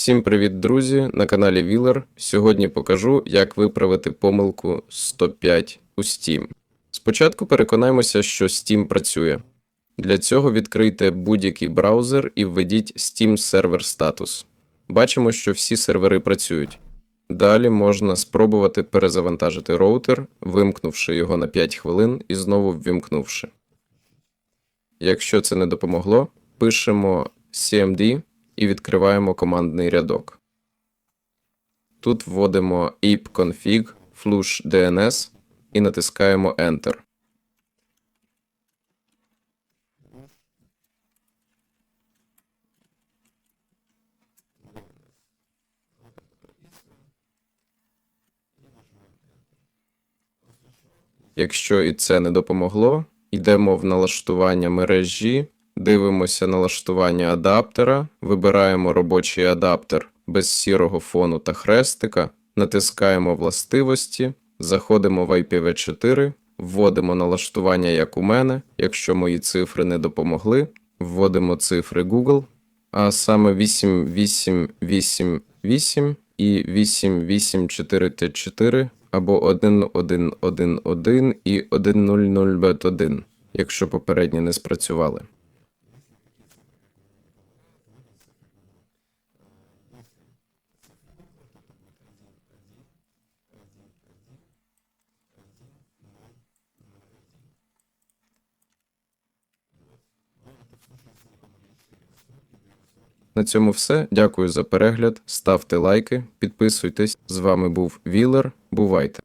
Всім привіт, друзі! На каналі Вілер. Сьогодні покажу, як виправити помилку 105 у Steam. Спочатку переконаємося, що Steam працює. Для цього відкрийте будь-який браузер і введіть Steam Server Status. Бачимо, що всі сервери працюють. Далі можна спробувати перезавантажити роутер, вимкнувши його на 5 хвилин і знову ввімкнувши. Якщо це не допомогло, пишемо cmd і відкриваємо командний рядок. Тут вводимо ape-config flush DNS і натискаємо Enter. Якщо і це не допомогло, йдемо в налаштування мережі, дивимося налаштування адаптера, вибираємо робочий адаптер без сірого фону та хрестика, натискаємо властивості, заходимо в IPv4, вводимо налаштування як у мене, якщо мої цифри не допомогли, вводимо цифри Google, а саме 8888 і 884T4 або 1111 і 100B1, якщо попередні не спрацювали. На цьому все. Дякую за перегляд. Ставте лайки, підписуйтесь. З вами був Вілер. Бувайте!